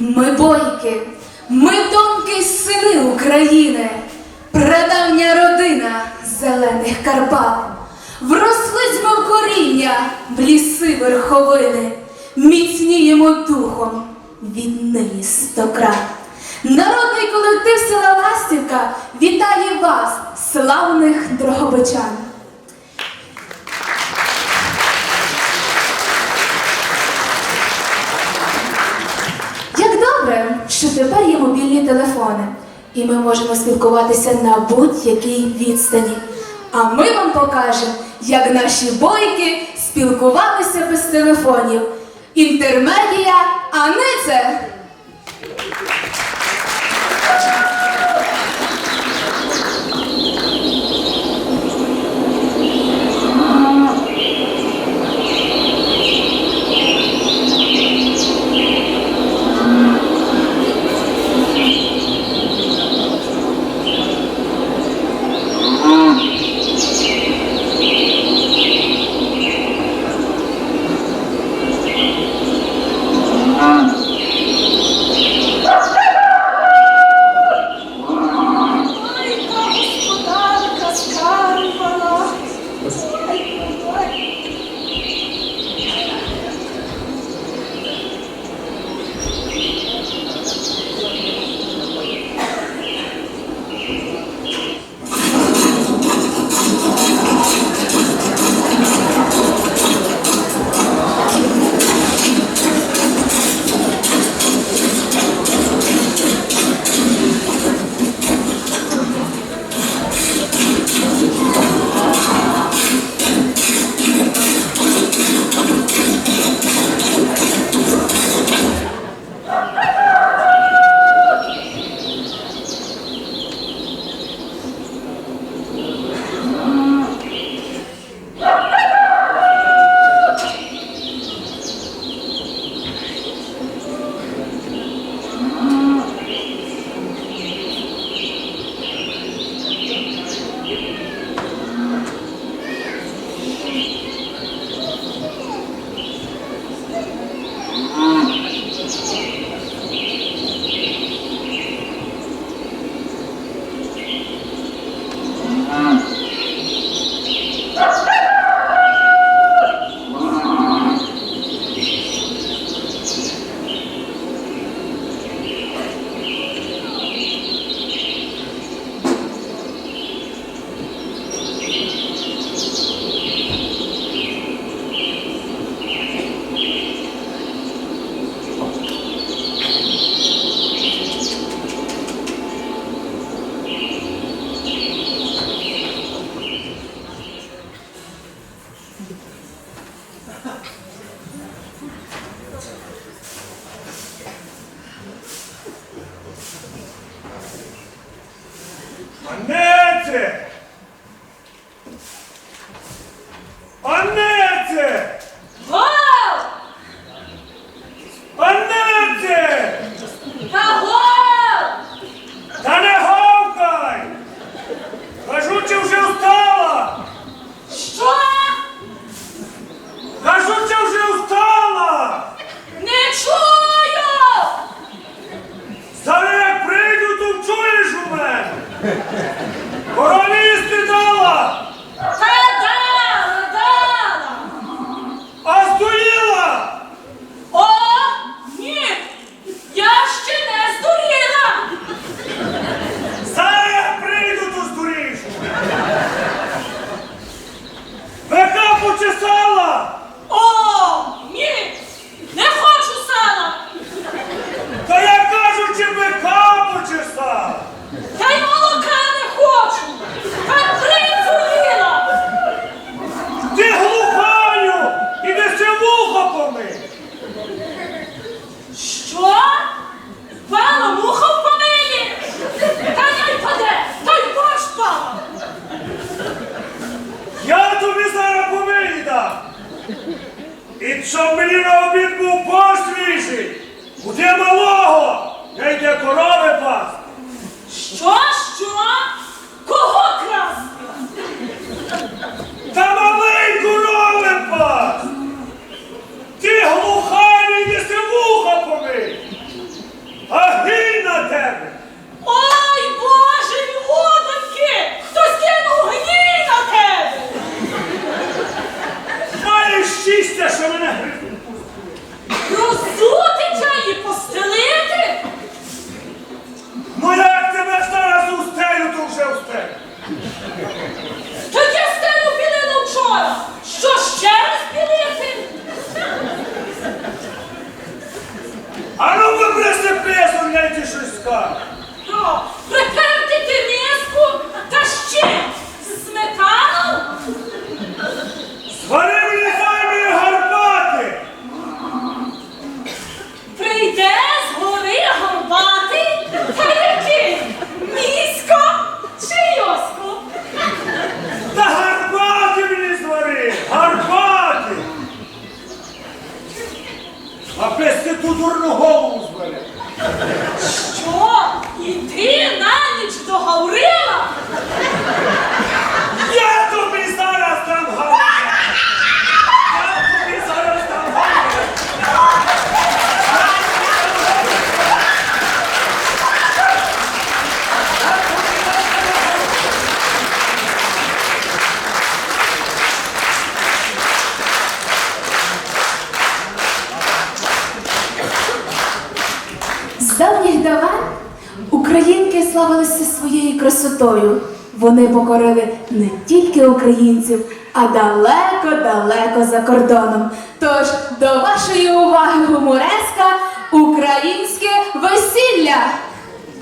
Ми бойки, ми тонкі сини України, прадавня родина зелених Карпат. Врослись ми в коріння в ліси верховини, міцніємо духом від нині сто крат. Народний колектив села Ластівка вітає вас, славних дрогобичан! Як добре, що тепер є мобільні телефони, і ми можемо спілкуватися на будь-якій відстані. А ми вам покажемо, як наші бойки спілкувалися без телефонів. Інтермедія а не Ой, мене? Корові їсти дала, Та дала, дала! а здоїла! О, ні! Я ще не здуріла! Зараз як прийду, то здуріш! Века почесала! О, ні! Не хочу сала! Та я кажу, чи бика почесала! Та й молока не хочу! Та приціліла! Ти глухаю! Іди ще вухо помий! Що? Пала муха в помині? Та й паде! Та й борщ пала! Я тобі зараз помий дам! І щоб мені на обід був борщ свіжий! Буде малого! Я йде корови пасти. Що? Що? З давніх давен українки славилися своєю красотою. Вони покорили не тільки українців, а далеко-далеко за кордоном. Тож до вашої уваги гумореска українське весілля.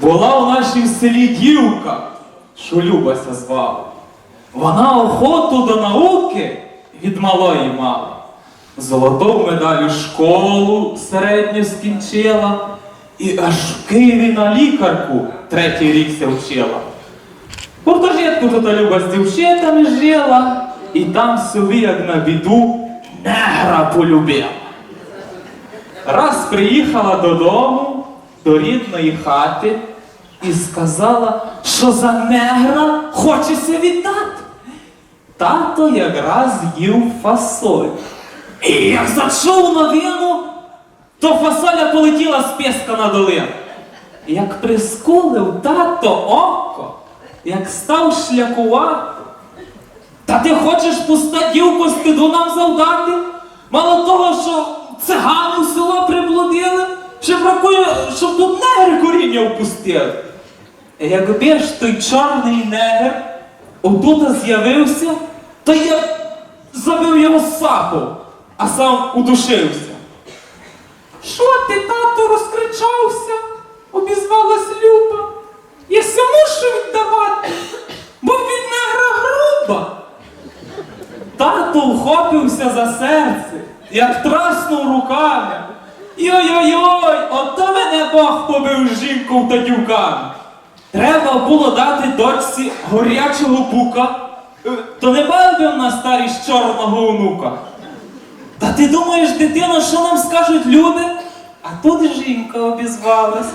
Була у нашій селі дівка, що Любася звала. Вона охоту до науки від малої мала. Золоту медалю школу середню скінчила, і аж в Києві на лікарку третій рік ся вчила. Гуртожитку тут Люба з дівчатами жила, і там собі, як на біду, негра полюбила. Раз приїхала додому до рідної хати і сказала, що за негра хочеться віддати. Тато якраз їв фасоль. І як зачув новину, то фасоля полетіла з піска на долину. Як прискулив тато око, як став шлякувати, та ти хочеш пуста дівку стиду нам завдати? Мало того, що цигани в село приблудили, ще бракує, щоб тут негри коріння впустили. Якби ж той чорний негр отут з'явився, то я забив його сапом, а сам удушився. Що ти, тато, розкричався? обізвалась Люба. Я мушу віддавати, бо від негра груба. Тато вхопився за серце, як траснув руками. Йой-йой-йой, ото мене Бог побив з жінкою та. Треба було дати дочці горячого бука, Е, то не бавив на старість чорного онука. Ти думаєш, дитино, що нам скажуть люди? А тут жінка обізвалась.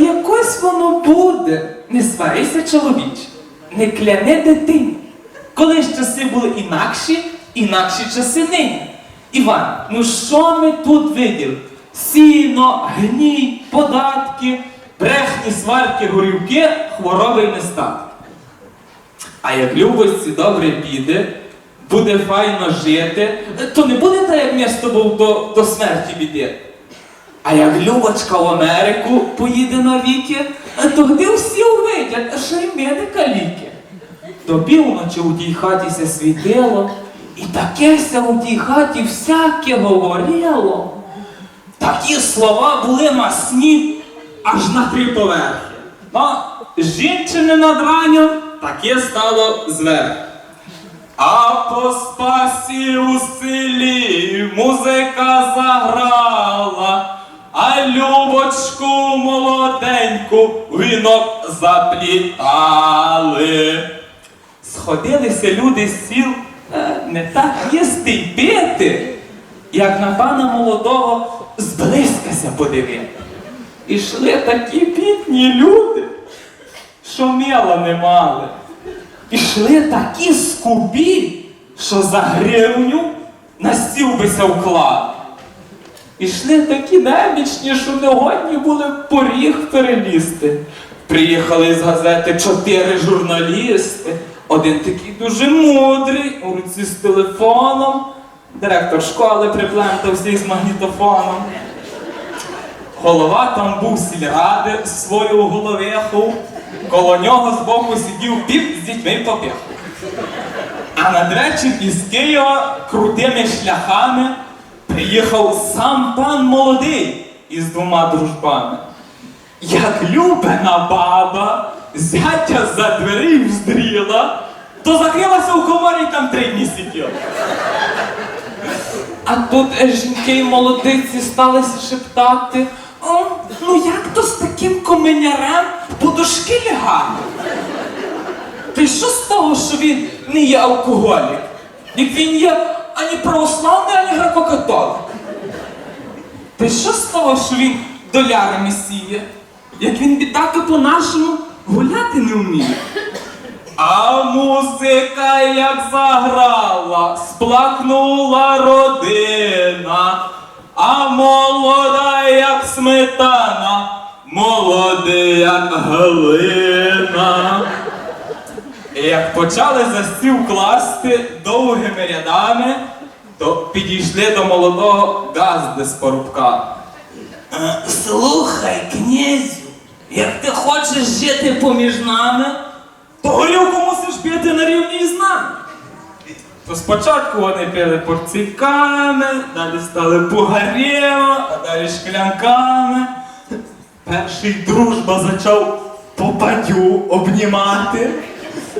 Якось воно буде. Не сварися, чоловіч, не кляни дитині. Коли ж часи були інакші, інакші часи нині. Іван, ну що ми тут виділи? Сіно, гній, податки, брехні, сварки, горівки, хвороби й нестатки. А як любості добре піде, буде файно жити, то не буде так, як ми з до, до смерті біди. А як Любочка в Америку поїде навіки, тоді всі увидять, що й ми не каліки. До півночі у тій хаті ся світило, і такеся у тій хаті всяке говорило. Такі слова були масні аж на три поверхи. А жінчини над ранням таке стало зверху. А по спасі у селі музика заграла, а Любочку молоденьку вінок заплітали. Сходилися люди з сіл е, не так їсти й пити, як на пана молодого зблизькася подивити. Ішли такі бідні люди, що мила не мали. Ішли такі скупі, що за гривню на стіл бися вклад. Ішли такі немічні, що не годні були поріг перелізти. Приїхали з газети чотири журналісти. Один такий дуже мудрий, у руці з телефоном. Директор школи приплентався із магнітофоном. Голова там був сільради з свою головеху. Коло нього збоку сидів піп з дітьми попів. А надречір із Києва крутими шляхами приїхав сам пан молодий із двома дружбами. як любена баба зятя за двері вздріла, то закрилася у коморі там три дні сиділа. А тут е, жінки й молодиці сталися шептати. О, ну як то з таким коменярем по дошки лягати? Та й що з того, що він не є алкоголік? Як він є ані православний, ані греко-католик? Та й що з того, що він доляри месіє? Як він бітаки по-нашому гуляти не вміє? А музика як заграла, сплакнула родина, а молода як сметана, молодий як глина. І як почали за стіл класти довгими рядами, то підійшли до молодого газди з порубка. «Е, Слухай, князю, як ти хочеш жити поміж нами, то горілку мусиш пити на рівні з нами. То спочатку вони пили порційками, далі стали бугарєво, а далі шклянками. Перший дружба почав попадю обнімати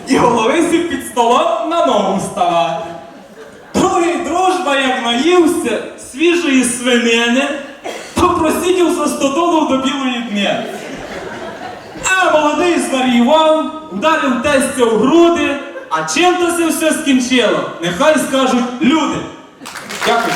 і головисів під столом на ногу ставати. Другий дружба, як наївся свіжої свинини, то просидів за стодолу до білої дня. А молодий зварював, ударив тестя в груди, а чим то це все скінчило? Нехай скажуть люди. Дякую.